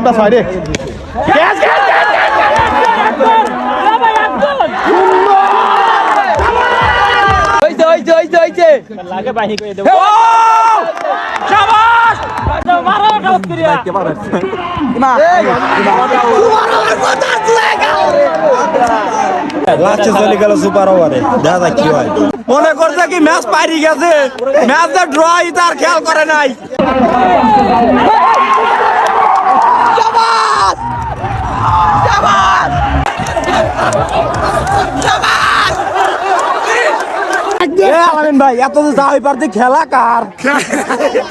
পছন্দ ছয় রে চলে গেল সুপার ওভারে দেখা কি হয় মনে করছে কি ম্যাচ পারি গেছে ম্যাচ ড্র তার খেয়াল করে নাই ভাই এত তো ওই পারতে খেলা কার?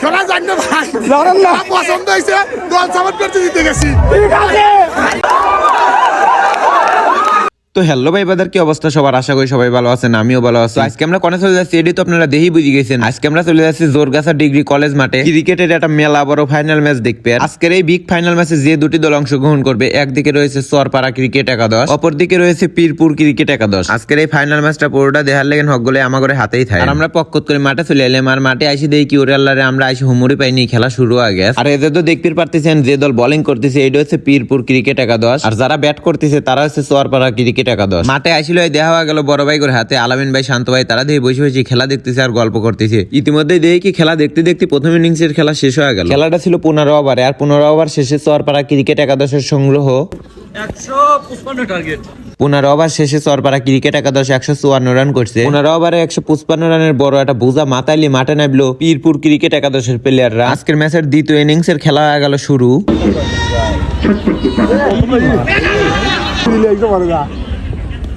খেলা জানি না ভাই। জানেন না। পছন্দ হয়েছে দল সাপোর্ট করতে দিতে গেছি। ঠিক আছে। তো হ্যালো ভাই বাদার, কি অবস্থা সবার? আশা করি সবাই ভালো আছেন, আমিও ভালো আছি। আজকে আমরা কোনে চলে যাচ্ছি এটি তো আপনারা দেখেই বুঝে গেছেন। আজকে আমরা চলে যাচ্ছি জোরগাছা ডিগ্রি কলেজ মাঠে। ক্রিকেটের একটা মেলা, বড় ফাইনাল ম্যাচ দেখবে। আজকের এই বিগ ফাইনাল ম্যাচে যে দুটি দল অংশগ্রহণ করবে, একদিকে রয়েছে সরপাড়া ক্রিকেট একাদশ, অপরদিকে রয়েছে পীরপুর ক্রিকেট একাদশ। আজকের এই ফাইনাল ম্যাচটা পুরোটা দেখার লেগেন হকগুলো আমাদের হাতেই থাকে আর আমরা পক্কত করে মাঠে চলে এলাম, আর মাঠে আইসি দেখি কি ওরে আল্লাহরে আমরা আইসি হুমুরি পাইনি খেলা শুরু গেছে। আর এদের তো দেখতে পারতেছেন, যে দল বোলিং করতেছে এটা হচ্ছে পীরপুর ক্রিকেট একাদশ। আর যারা ব্যাট করতেছে, তারা হচ্ছে সোয়ারপাড়া ক্রিকেট একাদশ মাঠে আইছিল এই দেখা হয়ে গেল বড় ভাই করে হাতে আলামিন ভাই শান্ত ভাই তারা দিয়ে বসে বসে খেলা দেখতেছে আর গল্প করতেছে। ইতিমধ্যে দেখি কি খেলা দেখতে দেখতে প্রথম ইনিংস এর খেলা শেষ হয়ে গেল। খেলাটা ছিল পনেরো ওভারে আর পনেরো ওভার শেষে সোয়ারপাড়া ক্রিকেট একাদশের সংগ্রহ। পনেরো ওভার শেষে চরপাড়া ক্রিকেট একাদশ একশো চুয়ান্ন রান করছে। পনেরো ওভারে একশো পঁচপান্ন রানের বড় একটা বোঝা মাতাইলি মাঠে নামলো পীরপুর ক্রিকেট একাদশের প্লেয়াররা আজকের ম্যাচের দ্বিতীয় ইনিংস এর খেলা হয়ে গেল শুরু।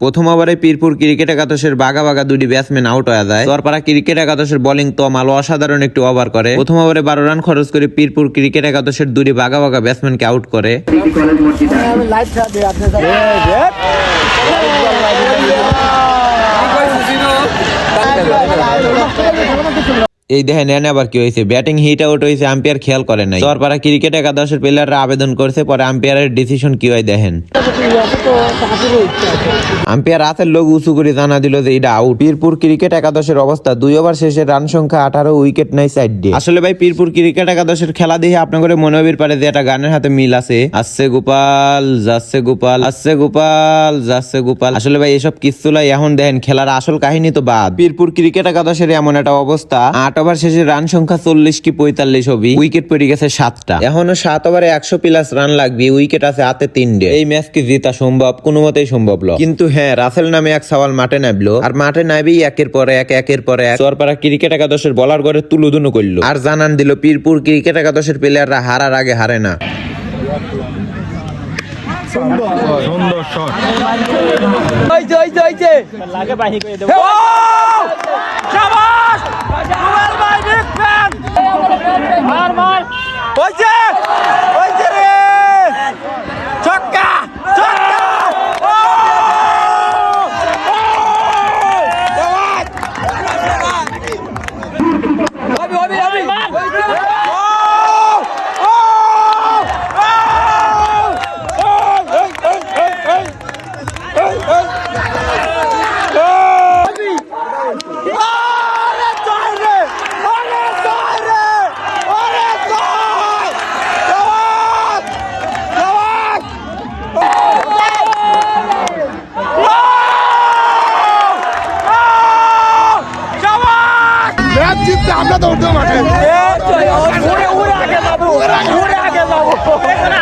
প্রথম ওভারে পিরপুর ক্রিকেট একাদশের বাগা বাগা দুটি ব্যাটসম্যান আউট হয়ে যায়। চরপাড়া ক্রিকেট একাদশের বোলিং তমাল অসাধারণ একটি ওভার করে। প্রথম ওভারে বারো রান খরচ করে পিরপুর ক্রিকেট একাদশের দুটি বাগা বাগা ব্যাটসম্যানকে আউট করে। এই দেখেন এনে আবার কি হয়েছে? ব্যাটিং হিট আউট হয়েছে, আম্পায়ার খেয়াল করে নাই। চরপাড়া ক্রিকেট একাদশের প্লেয়াররা আবেদন করছে, পরে আম্পায়ারের ডিসিশন কি হয় দেখেন। আম্পায়ার রাতের লোক উঁচু করে জানা দিল যে এটা আউট পীরপুর ক্রিকেট একাদশের অবস্থা, দুই ওভার শেষে রান সংখ্যা আঠারো উইকেট নাই সাইড দিয়ে। আসলে ভাই, পীরপুর ক্রিকেট একাদশের খেলা দেখে আপনার মনে হবির পারে যে একটা গানের হাতে মিল আছে। আসছে গোপাল, যাচ্ছে গোপাল, আসছে গোপাল, যাচ্ছে গোপাল। আসলে ভাই, এসব কিচ্ছুলাই এখন দেখেন, খেলার আসল কাহিনী তো বাদ। পীরপুর ক্রিকেট একাদশের এমন একটা অবস্থা, আট ওভার শেষে রান সংখ্যা চল্লিশ কি পঁয়তাল্লিশ হবি উইকেট পড়ে গেছে সাতটা। এখনও সাত ওভারে একশো প্লাস রান লাগবে উইকেট আছে হাতে তিনটে। এই ম্যাচ কি জিতা সম্ভব? কোনো মতেই সম্ভব ল। কিন্তু হ্যাঁ রাসেল নামে এক সওয়াল মাঠে নামলো আর মাঠে নামেই একের পরে এক একের পরে এক। চরপাড়া ক্রিকেট একাদশের বলার ঘরে তুলুদুনু করল। আর জানান দিল পীরপুর ক্রিকেট একাদশের প্লেয়াররা হারার আগে হারে না। হইছে হইছে হইছে লাগে বাহিনী করে দেবো মার মার হয়েছে হয়েছে রে ছক্কা ছক্কা হবে হবে হবে ম্যাচ জিততে আমরা মাঠে আগে যাব উড়ে আগে যাব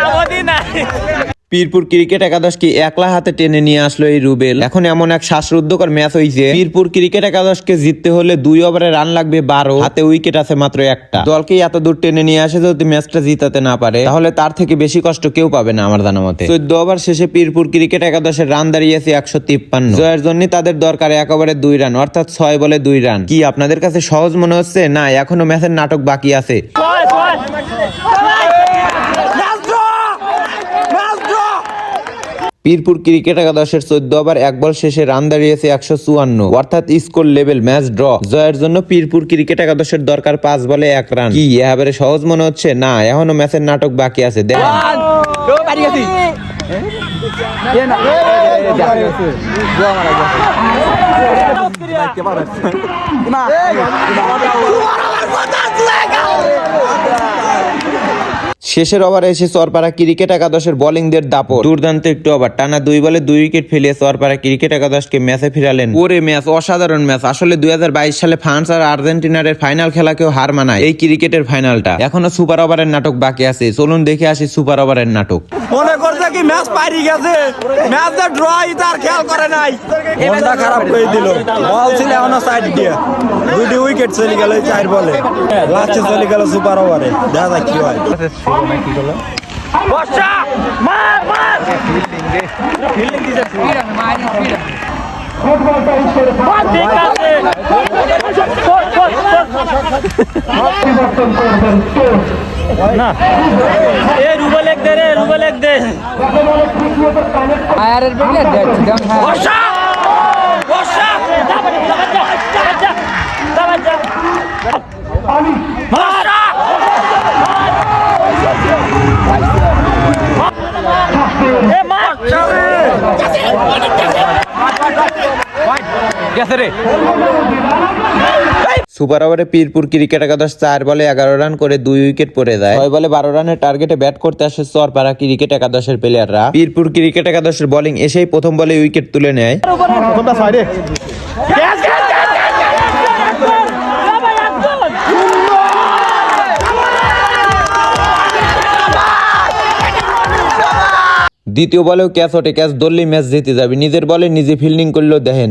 আমাদের নাই। পীরপুর ক্রিকেট একাদশকে একলা হাতে টেনে নিয়ে আসলো এই রুবেল। এখন এমন এক শ্বাসরুদ্ধকর ম্যাচ হয়েছে পীরপুর ক্রিকেট একাদশকে জিততে হলে দুই ওভারে রান লাগবে বারো, হাতে উইকেট আছে মাত্র একটা। দলকে এত দূর টেনে নিয়ে আসে যদি ম্যাচটা জিতাতে না পারে, তাহলে তার থেকে বেশি কষ্ট কেউ পাবে না আমার জানা মতে চোদ্দ ওভার শেষে পীরপুর ক্রিকেট একাদশের রান দাঁড়িয়েছে একশো তিপ্পান্ন। জয়ের জন্য তাদের দরকার এক ওভারে দুই রান, অর্থাৎ ছয় বলে দুই রান। কি আপনাদের কাছে সহজ মনে হচ্ছে? না, এখনও ম্যাচের নাটক বাকি আছে ছয় ছয় পীরপুর ক্রিকেট একাদশের চোদ্দ ওভার, এক বল শেষে রান দাঁড়িয়েছে একশো চুয়ান্ন। অর্থাৎ স্কোর লেভেল ম্যাচ ড্র। জয়ের জন্য পীরপুর ক্রিকেট একাদশের দরকার পাঁচ বলে এক রান। কি এবারে সহজ মনে হচ্ছে? না, এখনও ম্যাচের নাটক বাকি আছে। দেখেন গেছি শেষের ওভারে এসে চরপাড়া ক্রিকেট একাদশের বোলিংদের দাপট। দুর্দান্ত একটু ওভার টানা দুই বলে দুই উইকেট ফেলিয়ে চরপাড়া ক্রিকেট একাদশকে ম্যাচে ফিরালেন। ওরে ম্যাচ অসাধারণ ম্যাচ। আসলে দু হাজার বাইশ সালে ফ্রান্স আর আর্জেন্টিনার ফাইনাল খেলাকেও হার মানায়। এই ক্রিকেটের ফাইনালটা। এখনও সুপার ওভারের নাটক বাকি আছে। চলুন দেখে আসি সুপার ওভারের নাটক। মনে করছে কি ম্যাচ পারি গেছে? তার খেয়াল করে নাই। মনটা খারাপ করে দিল। বল ছিল এখনও সাইড দিয়ে। দুটি উইকেট চলে গেল চার বলে। লাস্টে চলে গেল সুপার ওভারে দেখা যাক কি হয়। না। এ রুবেল এক দে। রে রুবেল এক দে বর্ষা বর্ষা যা বাড়ি, যা বাড়ি, যা বাড়ি, যা, যা বাড়ি, যা। বর্ষা! মার সুপার ওভারে পিরপুর ক্রিকেট একাদশ চার বলে এগারো রান করে দুই উইকেট পড়ে যায় ছয় বলে বারো রানের টার্গেটে ব্যাট করতে আসে চরপাড়া ক্রিকেট একাদশের প্লেয়াররা। পিরপুর ক্রিকেট একাদশের বোলিং এসেই প্রথম বলে উইকেট তুলে নেয়। দ্বিতীয় বলেও ক্যাচ ওঠে ক্যাচ ধরলেই ম্যাচ জিতে যাবে নিজের বলে নিজে ফিল্ডিং করলেও দেখেন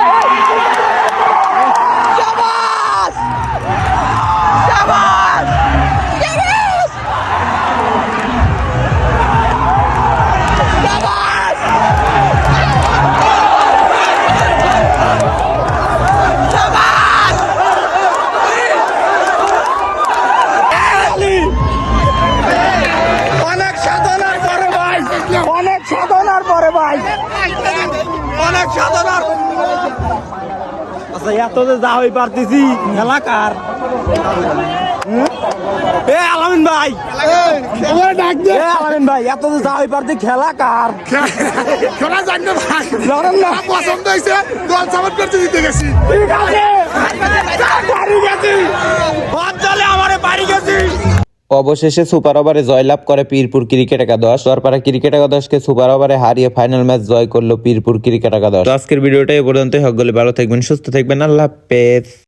এত যে হই পারতেছি এলাকার হুম? এ আলামিন ভাই। আমার ডাক দে। এ আলামিন ভাই এত যে যা হই পারছি খেলা কার? খেলা জানি না ভাই না? পছন্দ হয়েছে দল সাপোর্ট করতে দিতে গেছি। ঠিক আছে। অবশেষে সুপার ওভারে জয়লাভ করে পীরপুর ক্রিকেট একাদশ। সরপাড়া ক্রিকেট একাদশকে সুপার ওভারে হারিয়ে ফাইনাল ম্যাচ জয় করল পীরপুর ক্রিকেট একাদশ। আজকের ভিডিওটা এ পর্যন্তই। হক গলে ভালো থাকবেন, সুস্থ থাকবেন। আল্লাহ হাফেজ।